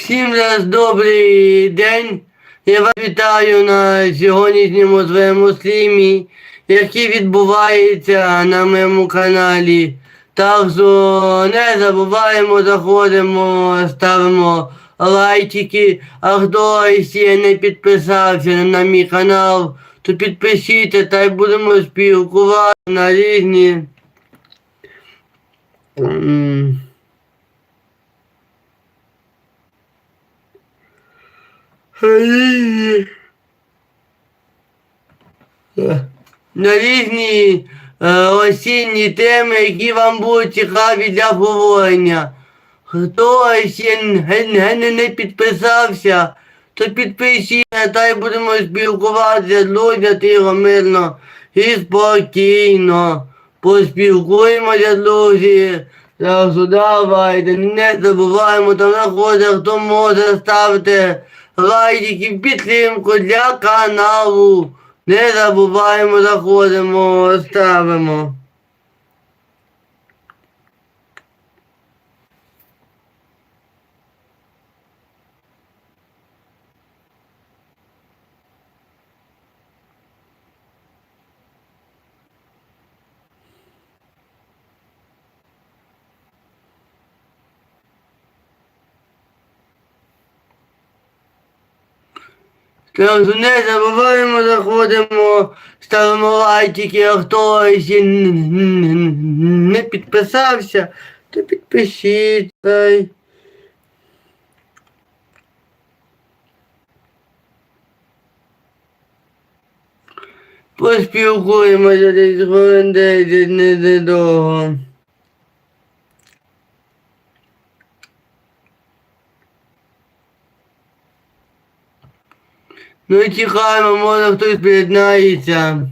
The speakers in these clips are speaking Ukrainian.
Всім раз добрий день. Я вас вітаю на сьогоднішньому своєму стрімі, який відбувається на моєму каналі. Так що не забуваємо, заходимо, ставимо лайчики. А хто ще не підписався на мій канал, то підпишіться та й будемо спілкувати на різні. м, різні- е, на різні е, осінні теми, які вам будуть цікаві для обговорення. Хто ще не, не, не підписався, то підпишіться, та й будемо спілкуватися, друзі, тихо, мирно і спокійно. Поспілкуємося, друзі. Так давайте, не забуваємо, там знаходиться, хто може ставити лайки підтримку для каналу. Не забуваємо, заходимо, ставимо. Що не забуваємо, заходимо, ставимо лайки, а хто ще н- н- не підписався, то підпишіться. Поспілкуємося десь хвилин 10 недовго. Ну і чекаємо, може хтось приєднається.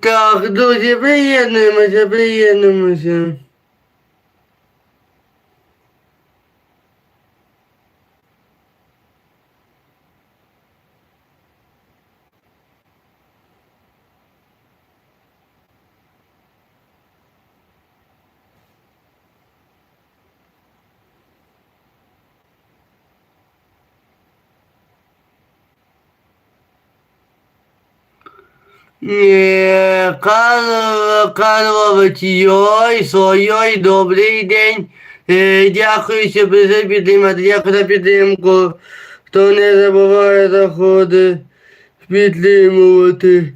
Так, друзі, приєднуємося, приєднуємося. Е, Кар... Йой, сой, добрий день. Е, дякую, що прийшли підтримати, дякую за підтримку. Хто не забуває заходи підтримувати.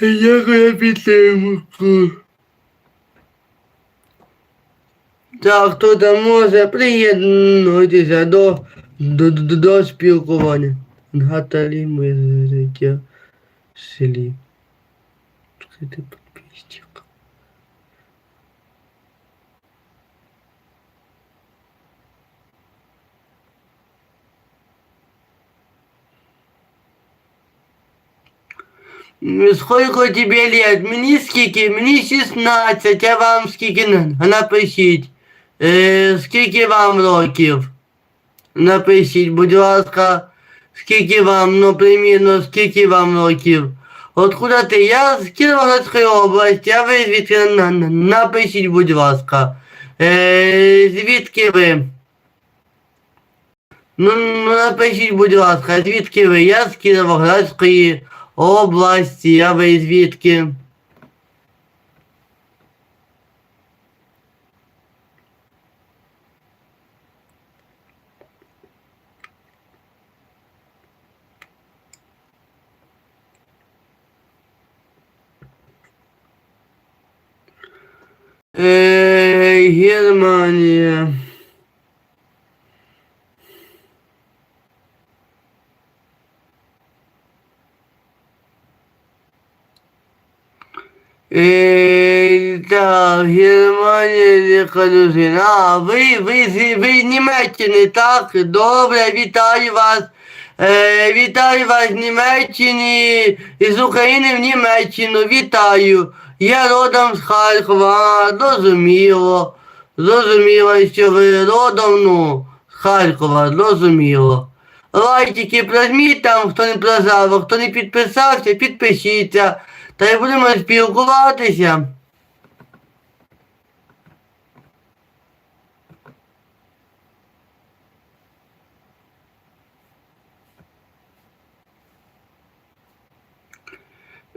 Дякую за підтримку. Так, хто там може приєднуйтеся до, до, до, до спілкування. Наталі моє життя в селі. Скрити підписчик. М, Сколько тебе лет? Мені скільки? Мені 16, а вам скільки Н- напишіть. Е, скільки вам років? Напишіть, будь ласка, Скільки вам, ну, примірно, скільки вам років. Откуда ти? Я з Кіровоградської області, а ви звідки на- на- напишіть, будь ласка. Е, звідки ви? Ну, ну напишіть, будь ласка, звідки ви? Я з Кіровоградської області, а ви звідки? Э, Германія. Э, так, Германія дружина, А, ви, ви, ви Німеччини, так? Добре, вітаю вас. Е, Вітаю вас з Німеччини, з України в Німеччину, вітаю. Я родом з Харкова, зрозуміло. Зрозуміло, що ви родом, ну, з Харкова, зрозуміло. Лайкики прожміть там, хто не прожав, а хто не підписався, підпишіться. Та й будемо спілкуватися.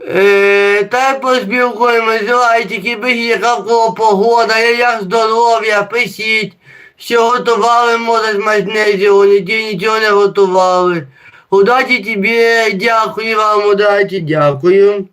Е, та й поспілкуємось, лайкики, пишіть, яка кого погода, як здоров'я, пишіть, Все готували, може, смачне сьогодні, ті нічого не готували. Удачі тобі, дякую вам, удачі, дякую.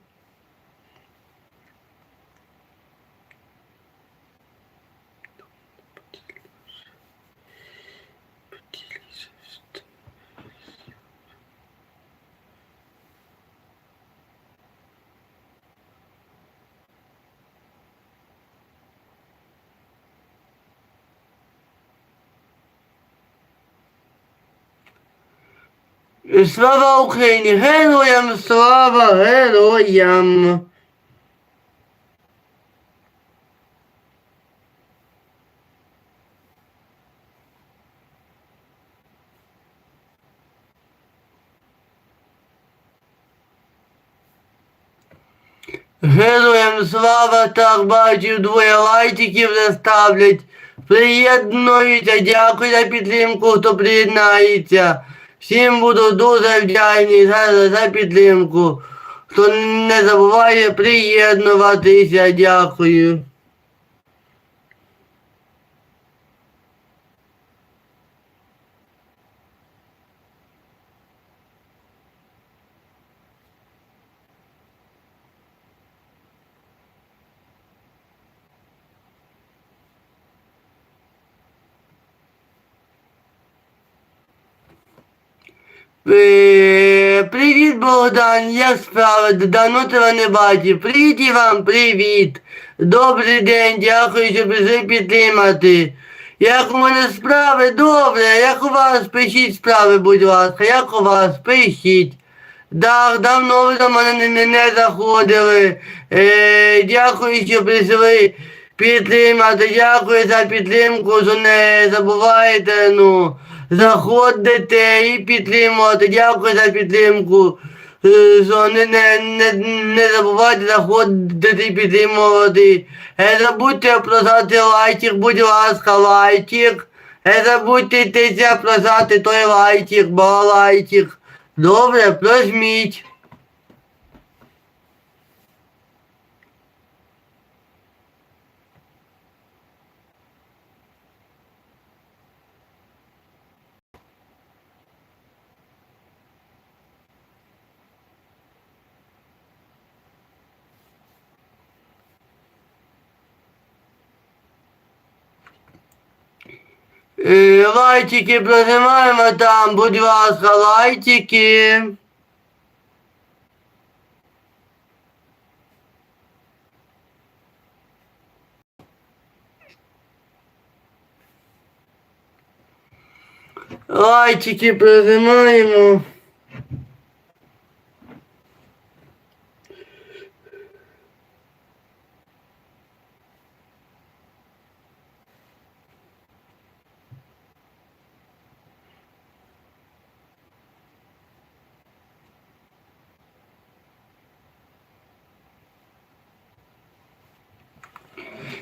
Слава Україні! Героям слава героям! Героям слава, так бачив, двоє лайків не ставлять. Приєднуються, дякую за підтримку, хто приєднається. Всім буду дуже вдячний за, за підтримку. Хто не забуває приєднуватися, дякую. Привіт, Богдан, як справи? Давно тебе не бачив. Привіт і вам, привіт. Добрий день, дякую, що прийшли підтримати. Як у мене справи? Добре, як у вас? Пишіть справи, будь ласка, як у вас? Пишіть. Так, давно ви до мене не, не, не заходили. Е, дякую, що прийшли підтримати. Дякую за підтримку, що не забувайте, ну, заходите і підтримувати. Дякую за підтримку. Е, не, не, не, забувайте заходити і підтримувати. Не забудьте просати лайчик, будь ласка, лайчик. Не забудьте просати той лайчик, бо лайчик. Добре, прожміть. Е, Лайчики прожимаємо там, будь ласка, лайтики. Лайчики прожимаємо.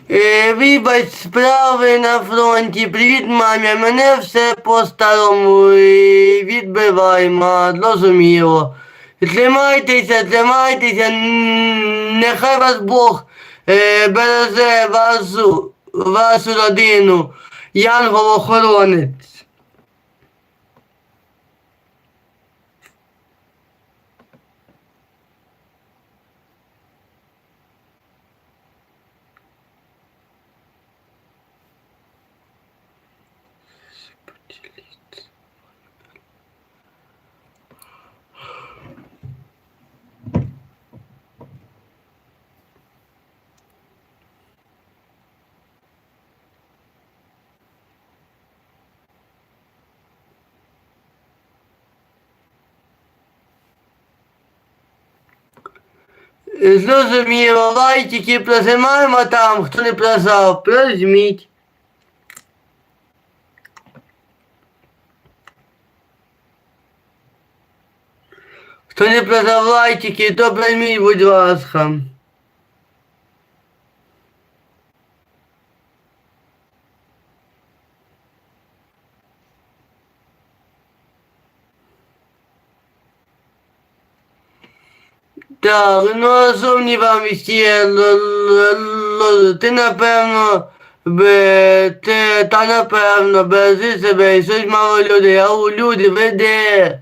Вибач, справи на фронті. Привіт, мамі. Мене все по-старому е, відбиваємо, зрозуміло. Тримайтеся, тримайтеся, нехай вас Бог е, береже вашу, вашу родину, янгол-охоронець. Зрозуміло, лайтики прожимаємо там, хто не прожав, прожміть. Хто не прожав лайтики, то прожміть, будь ласка. Так, ну що вам Л- ти напевно, бе, ти, та напевно, бережи себе, щось мало людей, а у люди, ви де?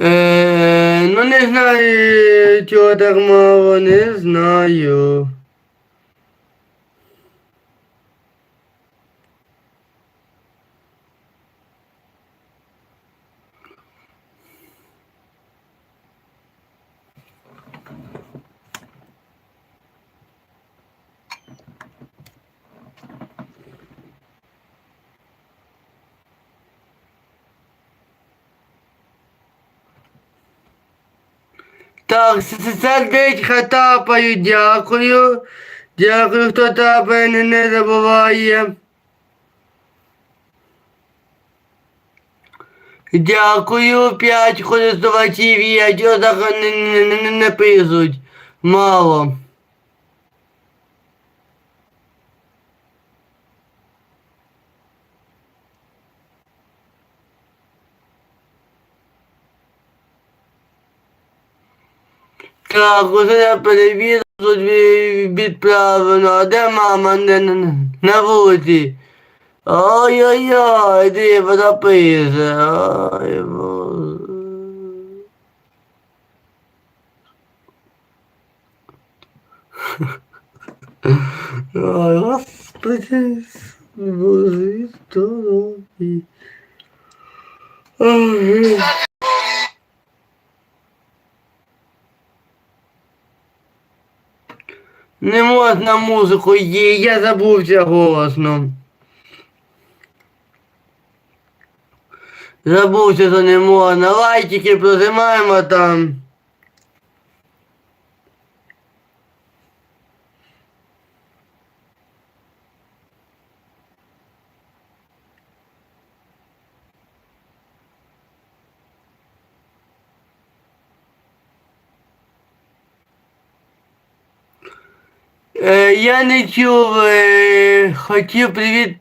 Е, ну не знаю, чого так мало, не знаю. Так, сердечка тапаю, дякую. Дякую, хто тапає, не, забуває. Дякую, п'ять користувачів є, чого так не, не, не, не пишуть. Мало. Так, уже я перевірив, тут ві- відправлено. А де мама на, на, на вулиці? Ой-ой-ой, де вона. Ой. Ой, господи, Боже, здорові. Ой. Не можна музику є, я забувся голосно. Забувся, що не можна. Лайчики прожимаємо там. Е, я не чув, е, хотів привіт,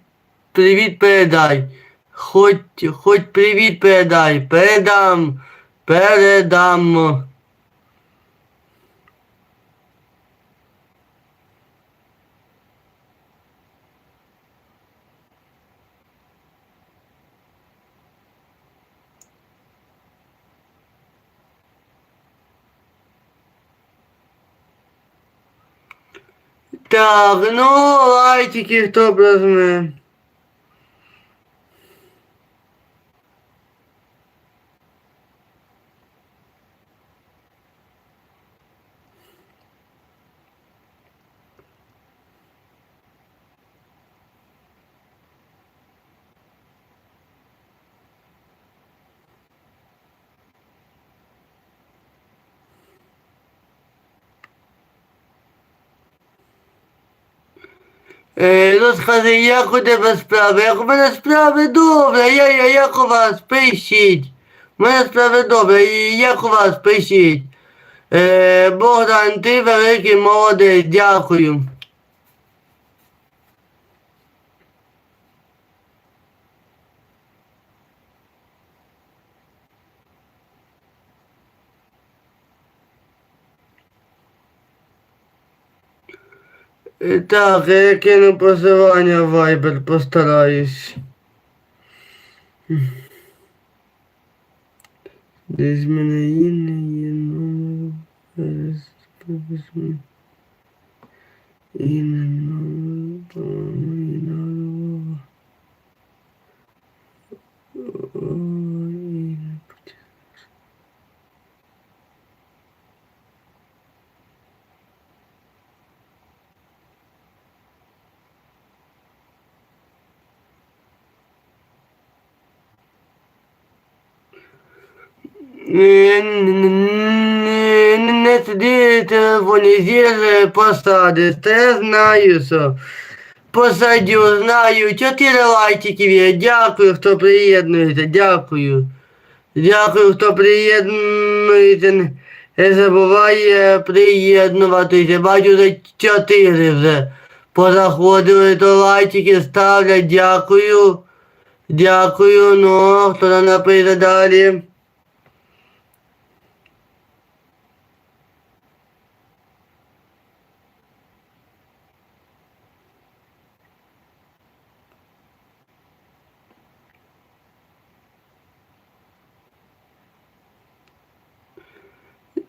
привіт передай. Хоч, хоч привіт передай. Передам, передам. Так, ну лайтики, хто б розме. Е, розкажи, як у тебе справи? Як у мене справи добре, я, я, як у вас, пишіть. У мене справи добре, і як у вас, пишіть. Е, Богдан, ти великий молодець, дякую. Так, я кину посилання в Viber, постараюсь. Десь мене є, є номер. Зараз не номер, по-моєму, і номер. Не, сиди в телефоні, з'їжджай посадиш. Я знаю, посадю, знаю. Чотири лайків є. Дякую, хто приєднується, дякую. Дякую, хто приєднується. Не забуває приєднуватися. Бачу за чотири вже. Позаходили, то лайки ставлять, дякую. Дякую, ну, хто там напише далі.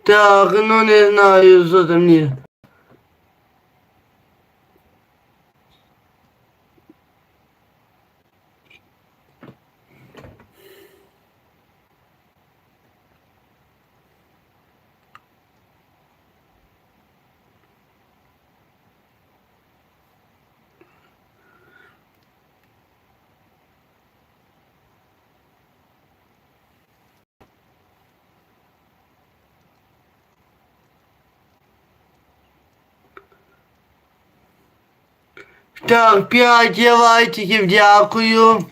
Так, ну не знаю, що там ні. Так, п'ять лайків, дякую.